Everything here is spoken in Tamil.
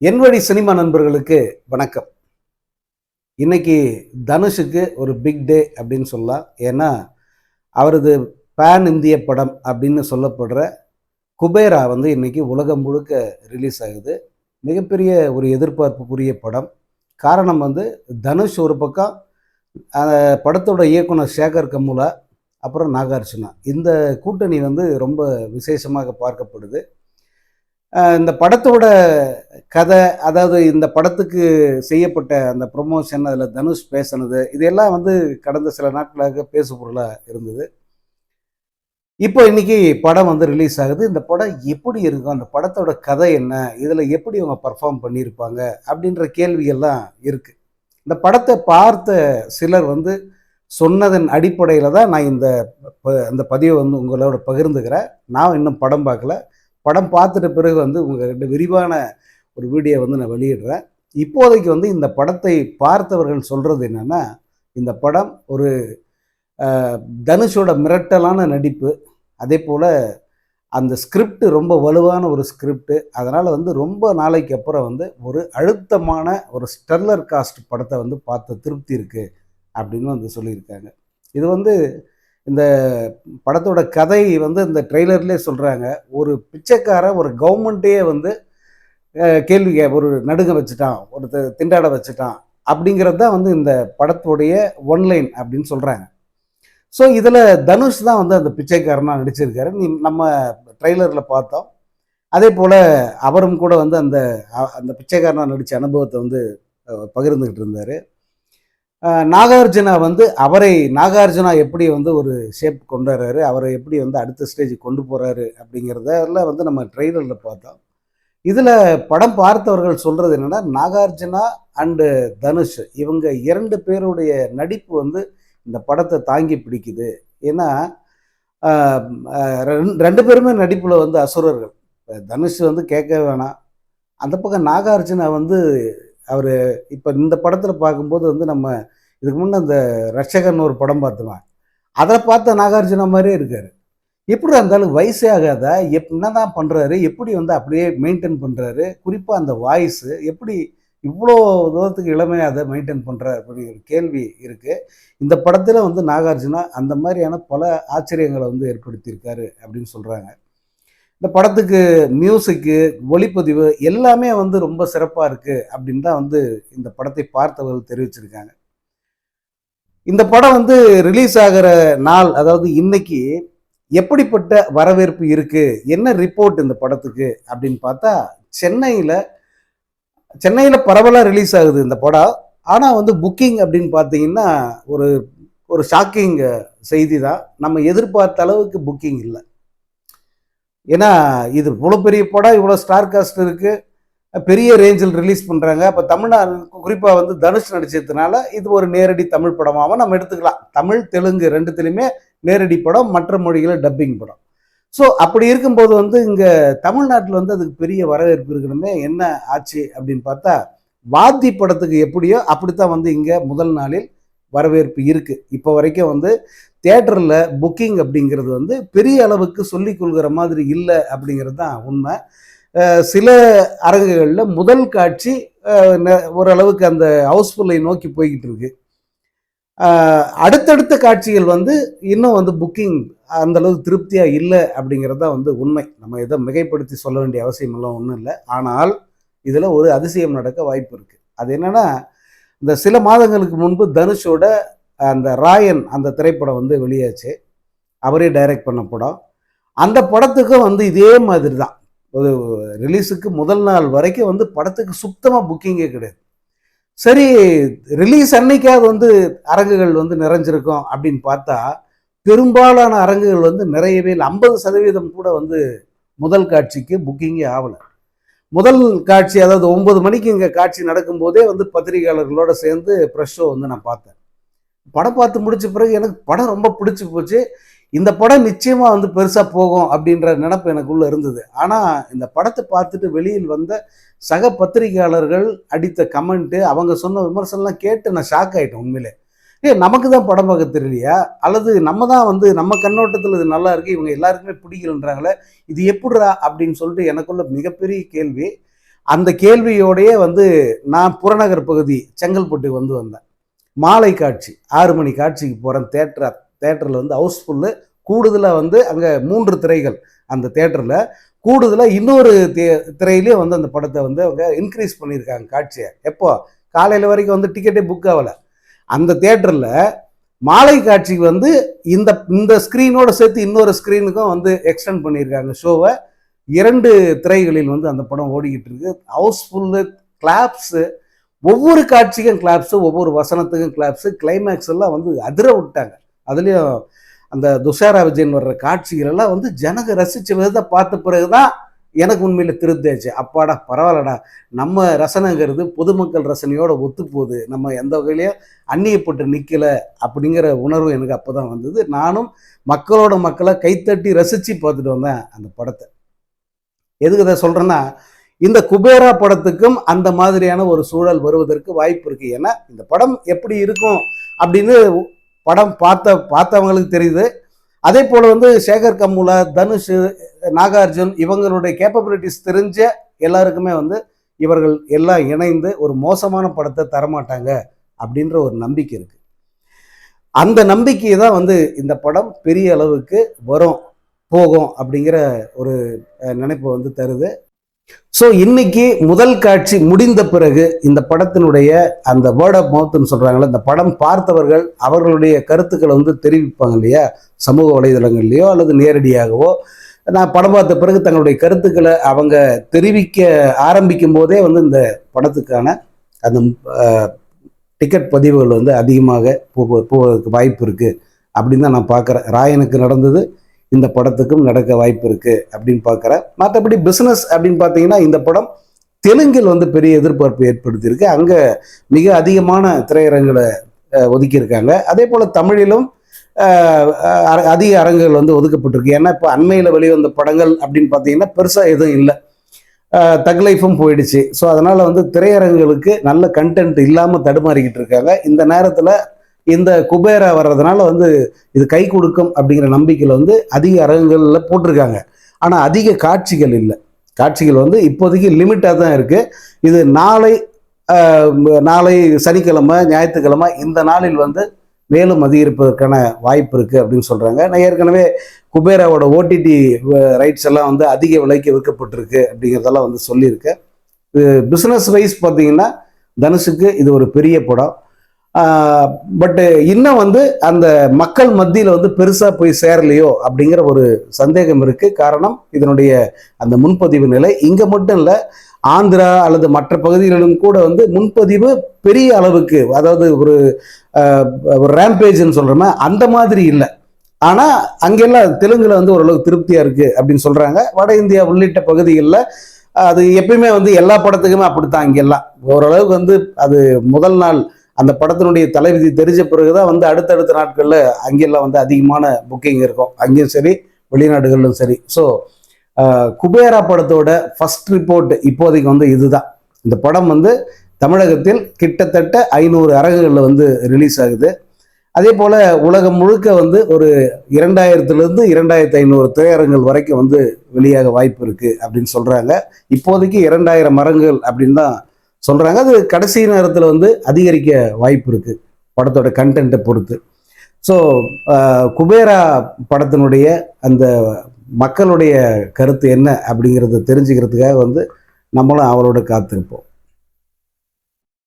என் வழி சினிமா நண்பர்களுக்கு வணக்கம். இன்னைக்கு தனுஷுக்கு ஒரு பிக் டே அப்படின்னு சொல்லலாம். ஏன்னா அவரது பேன் இந்திய படம் அப்படின்னு சொல்லப்படுற குபேரா வந்து இன்னைக்கு உலகம் முழுக்க ரிலீஸ் ஆகுது. மிகப்பெரிய ஒரு எதிர்பார்ப்புக்குரிய படம். காரணம் வந்து தனுஷ் ஒரு பக்கம் படத்தோட இயக்குனர் சேகர் கமுலா அப்புறம் நாகார்ஜுனா. இந்த கூட்டணி வந்து ரொம்ப விசேஷமாக பார்க்கப்படுது. இந்த படத்தோட கதை அதாவது இந்த படத்துக்கு செய்யப்பட்ட அந்த ப்ரொமோஷன் அதில் தனுஷ் பேசினது இதெல்லாம் வந்து கடந்த சில நாட்களாக பேசு பொருளாக இருந்தது. இப்போ இன்னைக்கு படம் வந்து ரிலீஸ் ஆகுது. இந்த படம் எப்படி இருக்கும்? அந்த படத்தோட கதை என்ன? இதில் எப்படி அவங்க பர்ஃபார்ம் பண்ணியிருப்பாங்க அப்படின்ற கேள்வியெல்லாம் இருக்குது இந்த படத்தை பார்த்த சிலர் வந்து சொன்னதன் அடிப்படையில் தான் நான் இந்த ப- அந்த பதிவை வந்து உங்களோட பகிர்ந்துக்கிறேன். நான் இன்னும் படம் பார்க்கல. படம் பார்த்துட்ட பிறகு வந்து உங்ககிட்ட விரிவான ஒரு வீடியோ வந்து நான் வெளியிடுறேன். இப்போதைக்கு வந்து இந்த படத்தை பார்த்தவர்கள் சொல்கிறது என்னென்னா இந்த படம் ஒரு தனுஷோட மிரட்டலான நடிப்பு. அதே போல் அந்த ஸ்கிரிப்ட் ரொம்ப வலுவான ஒரு ஸ்கிரிப்ட் அதனால் வந்து ரொம்ப நாளைக்கு அப்புறம் வந்து ஒரு அழுத்தமான ஒரு ஸ்டெல்லர் காஸ்ட் படத்தை வந்து பார்த்த திருப்தி இருக்குது அப்படின்னு வந்து சொல்லியிருக்காங்க. இது வந்து இந்த படத்தோட கதை வந்து இந்த ட்ரெய்லர்லேயே சொல்கிறாங்க ஒரு பிச்சைக்காரன் ஒரு கவர்மெண்ட்டையே வந்து கேள்வி ஒரு நடுங்க வச்சுட்டான் ஒரு திண்டாட வச்சுட்டான் அப்படிங்கிறது தான் வந்து இந்த படத்துடைய ஒன்லைன் அப்படின்னு சொல்கிறாங்க ஸோ இதில் தனுஷ் தான் வந்து அந்த பிச்சைக்காரனாக நடிச்சிருக்காரு. நீ நம்ம ட்ரெய்லரில் பார்த்தோம். அதே போல் அவரும் கூட வந்து அந்த அந்த பிச்சைக்காரனாக நடித்த அனுபவத்தை வந்து பகிர்ந்துக்கிட்டு இருந்தார். நாகார்ஜுனா வந்து அவரை நாகார்ஜுனா எப்படி வந்து ஒரு ஷேப் கொண்டு வர்றாரு அவரை எப்படி வந்து அடுத்த ஸ்டேஜ் கொண்டு போகிறாரு அப்படிங்கிறதெல்லாம் வந்து நம்ம ட்ரெய்லரில் பார்த்தோம். இதில் படம் பார்த்தவர்கள் சொல்கிறது என்னென்னா நாகார்ஜுனா அண்டு தனுஷ் இவங்க இரண்டு பேருடைய நடிப்பு வந்து இந்த படத்தை தாங்கி பிடிக்குது. ஏன்னா ரெண்டு- பேருமே நடிப்பில் வந்து அசுரர்கள். தனுஷ் வந்து கேட்க வேணாம். அந்த பக்கம் நாகார்ஜுனா வந்து அவர் இப்போ இந்த படத்தில் பார்க்கும்போது வந்து நம்ம இதுக்கு முன்னே அந்த ரட்சகன் ஒரு படம் பார்த்தோம்? அதை பார்த்த நாகார்ஜுனா மாதிரியே இருக்கார். எப்படி இருந்தாலும் வயசே ஆகாத எப் என்ன தான் பண்ணுறாரு எப்படி வந்து அப்படியே மெயின்டைன் பண்ணுறாரு குறிப்பாக அந்த வாய்ஸு எப்படி இவ்வளோ தூரத்துக்கு இளமையாக அதை மெயின்டைன் பண்ணுறாரு அப்படிங்கிற கேள்வி இருக்குது இந்த படத்தில் வந்து நாகார்ஜுனா அந்த மாதிரியான பல ஆச்சரியங்களை வந்து ஏற்படுத்தியிருக்காரு அப்படின்னு சொல்கிறாங்க இந்த படத்துக்கு மியூசிக்கு ஒளிப்பதிவு எல்லாமே வந்து ரொம்ப சிறப்பாக இருக்குது அப்படின்னு தான் வந்து இந்த படத்தை பார்த்தவர்கள் தெரிவிச்சிருக்காங்க. இந்த படம் வந்து ரிலீஸ் ஆகிற நாள் அதாவது இன்னைக்கு எப்படிப்பட்ட வரவேற்பு இருக்குது என்ன ரிப்போர்ட் இந்த படத்துக்கு அப்படின்னு பார்த்தா சென்னையில் சென்னையில் பரவலாக ரிலீஸ் ஆகுது இந்த படம். ஆனால் வந்து புக்கிங் அப்படின்னு பார்த்தீங்கன்னா ஒரு ஒரு ஷாக்கிங் செய்தி தான். நம்ம எதிர்பார்த்த அளவுக்கு புக்கிங் இல்லை. ஏன்னா இது இவ்வளோ பெரிய படம் இவ்வளோ ஸ்டார் காஸ்ட் இருக்குது பெரிய ரேஞ்சில் ரிலீஸ் பண்ணுறாங்க அப்போ தமிழ்நாடு குறிப்பாக வந்து தனுஷ் நடிச்சதுனால இது ஒரு நேரடி தமிழ் படமாகவும் நம்ம எடுத்துக்கலாம். தமிழ் தெலுங்கு ரெண்டுத்துலையுமே நேரடி படம் மற்ற மொழிகளில் டப்பிங் படம். ஸோ அப்படி இருக்கும்போது வந்து இங்கே தமிழ்நாட்டில் வந்து அதுக்கு பெரிய வரவேற்பு இருக்கணுமே என்ன ஆச்சு அப்படின்னு பார்த்தா வாத்தி படத்துக்கு எப்படியோ அப்படித்தான் வந்து இங்கே முதல் நாளில் வரவேற்பு இருக்குது இப்போ வரைக்கும் வந்து தேட்டரில் புக்கிங் அப்படிங்கிறது வந்து பெரிய அளவுக்கு சொல்லிக் கொள்கிற மாதிரி இல்லை அப்படிங்கிறது தான் உண்மை. சில அரங்குகளில் முதல் காட்சி ஓரளவுக்கு அந்த ஹவுஸ்ஃபுல்லை நோக்கி போய்கிட்டு இருக்கு. அடுத்தடுத்த காட்சிகள் வந்து இன்னும் வந்து புக்கிங் அந்தளவுக்கு திருப்தியாக இல்லை அப்படிங்கிறது தான் வந்து உண்மை. நம்ம இதை மிகைப்படுத்தி சொல்ல வேண்டிய அவசியமெல்லாம் ஒன்றும் இல்லை. ஆனால் இதில் ஒரு அதிசயம் நடக்க வாய்ப்பு இருக்குது அது என்னென்னா இந்த சில மாதங்களுக்கு முன்பு தனுஷோட அந்த ராயன் அந்த திரைப்படம் வந்து வெளியாச்சு. அவரே டைரக்ட் பண்ண படம். அந்த படத்துக்கும் வந்து இதே மாதிரி தான். ஒரு ரிலீஸுக்கு முதல் நாள் வரைக்கும் வந்து படத்துக்கு சுத்தமாக புக்கிங்கே கிடையாது. சரி ரிலீஸ் அன்னைக்காவது வந்து அரங்குகள் வந்து நிறைஞ்சிருக்கும் அப்படின்னு பார்த்தா பெரும்பாலான அரங்குகள் வந்து நிறையவே இல்லை ஐம்பது சதவீதம் கூட வந்து முதல் காட்சிக்கு புக்கிங்கே ஆகலை. முதல் காட்சி அதாவது ஒன்பது மணிக்கு இங்கே காட்சி நடக்கும்போதே வந்து பத்திரிகையாளர்களோடு சேர்ந்து ப்ரெஷ் ஷோ வந்து நான் பார்த்தேன். படம் பார்த்து முடிச்ச பிறகு எனக்கு படம் ரொம்ப பிடிச்சி போச்சு. இந்த படம் நிச்சயமாக வந்து பெருசாக போகும் அப்படின்ற நினப்பு எனக்குள்ளே இருந்தது. ஆனால் இந்த படத்தை பார்த்துட்டு வெளியில் வந்த சக பத்திரிகையாளர்கள் அடித்த கமெண்ட்டு அவங்க சொன்ன விமர்சனம்லாம் கேட்டு நான் ஷாக் ஆகிட்டேன் உண்மையிலே. ஏ நமக்கு தான் படம் பார்க்க தெரியலையா? அல்லது நம்ம தான் வந்து நம்ம கண்ணோட்டத்தில் இது நல்லா இருக்குது இவங்க எல்லாருக்குமே பிடிக்கலன்றாங்களே? இது எப்படிரா அப்படின்னு சொல்லிட்டு எனக்குள்ள மிகப்பெரிய கேள்வி. அந்த கேள்வியோடையே வந்து நான் புறநகர் பகுதி செங்கல்பட்டுக்கு வந்து வந்தேன். மாலை காட்சி ஆறு மணி காட்சிக்கு போகிறேன் தேட்டர் தேட்டரில் வந்து ஹவுஸ்ஃபுல்லு கூடுதலாக வந்து அங்கே மூன்று திரைகள் அந்த தேட்டரில். கூடுதலாக இன்னொரு தே திரையிலையும் வந்து அந்த படத்தை வந்து அவங்க இன்க்ரீஸ் பண்ணியிருக்காங்க காட்சியை. எப்போ? காலையில் வரைக்கும் வந்து டிக்கெட்டே புக் ஆகலை. அந்த தேட்டரில் மாலை காட்சிக்கு வந்து இந்த இந்த ஸ்க்ரீனோட சேர்த்து இன்னொரு ஸ்க்ரீனுக்கும் வந்து எக்ஸ்டெண்ட் பண்ணியிருக்காங்க ஷோவை இரண்டு திரைகளில் வந்து அந்த படம் ஓடிக்கிட்டு இருக்கு. ஹவுஸ்ஃபுல்லு கிளாப்ஸு ஒவ்வொரு காட்சிக்கும் கிளாப்ஸு ஒவ்வொரு வசனத்துக்கும் கிளாப்ஸு கிளைமேக்ஸ் எல்லாம் வந்து அதிர விட்டாங்க. அதுலேயும் அந்த துஷாரா விஜயன் வர்ற காட்சிகள் எல்லாம் வந்து ஜனங்க ரசித்த விதத்தை பார்த்த பிறகு தான் எனக்கு உண்மையில் திருத்தாச்சு அப்பாடா பரவாயில்லடா. நம்ம ரசனைங்கிறது பொதுமக்கள் ரசனையோட ஒத்து போகுது நம்ம எந்த வகையிலையும் அந்நியப்பட்டு நிற்கலை அப்படிங்கிற உணர்வு எனக்கு அப்போ தான் வந்தது. நானும் மக்களோட மக்களை கைத்தட்டி ரசித்து பார்த்துட்டு வந்தேன் அந்த படத்தை. எதுக்கு இதை சொல்கிறேன்னா இந்த குபேரா படத்துக்கும் அந்த மாதிரியான ஒரு சூழல் வருவதற்கு வாய்ப்பு இருக்குது ஏன்னா இந்த படம் எப்படி இருக்கும் அப்படின்னு படம் பார்த்த பார்த்தவங்களுக்கு தெரியுது. அதே போல் வந்து சேகர் கம்முலா தனுஷ் நாகார்ஜுன் இவங்களுடைய கேப்பபிலிட்டிஸ் தெரிஞ்ச எல்லாருக்குமே வந்து இவர்கள் எல்லாம் இணைந்து ஒரு மோசமான படத்தை தரமாட்டாங்க அப்படின்ற ஒரு நம்பிக்கை இருக்குது அந்த நம்பிக்கையை தான் வந்து இந்த படம் பெரிய அளவுக்கு வரும் போகும் அப்படிங்கிற ஒரு நினைப்பு நினைப்பை வந்து தருது. ஸோ இன்னைக்கு முதல் காட்சி முடிந்த பிறகு இந்த படத்தினுடைய அந்த வேர்ட் ஆஃப் மவுத்னு சொல்கிறாங்களே இந்த படம் பார்த்தவர்கள் அவர்களுடைய கருத்துக்களை வந்து தெரிவிப்பாங்க இல்லையா? சமூக வலைதளங்கள்லையோ அல்லது நேரடியாகவோ. நான் படம் பார்த்த பிறகு தங்களுடைய கருத்துக்களை அவங்க தெரிவிக்க ஆரம்பிக்கும் போதே வந்து இந்த படத்துக்கான அந்த டிக்கெட் பதிவுகள் வந்து அதிகமாக போவதற்கு வாய்ப்பு இருக்குது அப்படின்னு தான் நான் பார்க்குறேன். ராயனுக்கு நடந்தது. இந்த படத்துக்கும் நடக்க வாய்ப்பு இருக்குது அப்படின்னு பார்க்குறேன் மற்றபடி பிஸ்னஸ் அப்படின்னு பார்த்தீங்கன்னா இந்த படம் தெலுங்கில் வந்து பெரிய எதிர்பார்ப்பு ஏற்படுத்தியிருக்கு. அங்கே மிக அதிகமான திரையரங்களை ஒதுக்கியிருக்காங்க. அதே போல் தமிழிலும் அதிக அரங்குகள் வந்து ஒதுக்கப்பட்டிருக்கு. ஏன்னா இப்போ அண்மையில் வெளிவந்த படங்கள் அப்படின்னு பார்த்தீங்கன்னா பெருசாக எதுவும் இல்லை. தக் லைஃபும் போயிடுச்சு. ஸோ அதனால் வந்து திரையரங்குகளுக்கு நல்ல கண்டென்ட் இல்லாமல் தடுமாறிக்கிட்டு இருக்காங்க. இந்த நேரத்தில் இந்த குபேரா வர்றதுனால வந்து இது கை கொடுக்கும் அப்படிங்கிற நம்பிக்கையில் வந்து அதிக அரங்குகளில் போட்டிருக்காங்க. ஆனால் அதிக காட்சிகள் இல்லை. காட்சிகள் வந்து இப்போதைக்கு லிமிட்டாக தான் இருக்குது இது நாளை நாளை சனிக்கிழமை ஞாயிற்றுக்கிழமை இந்த நாளில் வந்து மேலும் அதிகரிப்பதற்கான வாய்ப்பு இருக்குது அப்படின்னு சொல்கிறாங்க நான் ஏற்கனவே குபேராவோட ஓடிடி ரைட்ஸ் எல்லாம் வந்து அதிக விலைக்கு விற்கப்பட்டிருக்கு அப்படிங்கிறதெல்லாம் வந்து சொல்லியிருக்கேன். இது பிஸ்னஸ் வைஸ் பார்த்தீங்கன்னா தனுஷுக்கு இது ஒரு பெரிய படம். பட்டு இன்னும் வந்து அந்த மக்கள் மத்தியில் வந்து பெருசாக போய் சேரலையோ அப்படிங்கிற ஒரு சந்தேகம் இருக்குது காரணம் இதனுடைய அந்த முன்பதிவு நிலை. இங்கே மட்டும் இல்லை ஆந்திரா அல்லது மற்ற பகுதிகளிலும் கூட வந்து முன்பதிவு பெரிய அளவுக்கு அதாவது ஒரு ஒரு ரேம்பேஜ்னு சொல்கிறோமே அந்த மாதிரி இல்லை. ஆனால் அங்கெல்லாம் தெலுங்கில் வந்து ஓரளவுக்கு திருப்தியாக இருக்குது அப்படின்னு சொல்கிறாங்க வட இந்தியா உள்ளிட்ட பகுதிகளில் அது எப்பயுமே வந்து எல்லா படத்துக்குமே அப்படித்தான் இங்கெல்லாம். ஓரளவுக்கு வந்து அது முதல் நாள் அந்த படத்தினுடைய தலைவிதி தெரிஞ்ச பிறகுதான் வந்து அடுத்தடுத்த நாட்களில் அங்கெல்லாம் வந்து அதிகமான புக்கிங் இருக்கும். அங்கேயும் சரி வெளிநாடுகளிலும் சரி. ஸோ குபேரா படத்தோட ஃபர்ஸ்ட் ரிப்போர்ட் இப்போதைக்கு வந்து இதுதான். இந்த படம் வந்து தமிழகத்தில் கிட்டத்தட்ட ஐநூறு அரங்குகளில் வந்து ரிலீஸ் ஆகுது. அதே போல் உலகம் முழுக்க வந்து ஒரு இரண்டாயிரத்துலேருந்து இரண்டாயிரத்தி ஐநூறு திரையரங்குகள் வரைக்கும் வந்து வெளியாக வாய்ப்பு இருக்குது அப்படின்னு சொல்கிறாங்க இப்போதைக்கு இரண்டாயிரம் மரங்கள் அப்படின்னு தான் சொல்கிறாங்க அது கடைசி நேரத்தில் வந்து அதிகரிக்க வாய்ப்பு இருக்குது படத்தோட கண்டென்ட்டை பொறுத்து. ஸோ குபேரா படத்தினுடைய அந்த மக்களுடைய கருத்து என்ன அப்படிங்கிறத தெரிஞ்சுக்கிறதுக்காக வந்து நம்மளும் அவரோட காத்திருப்போம்.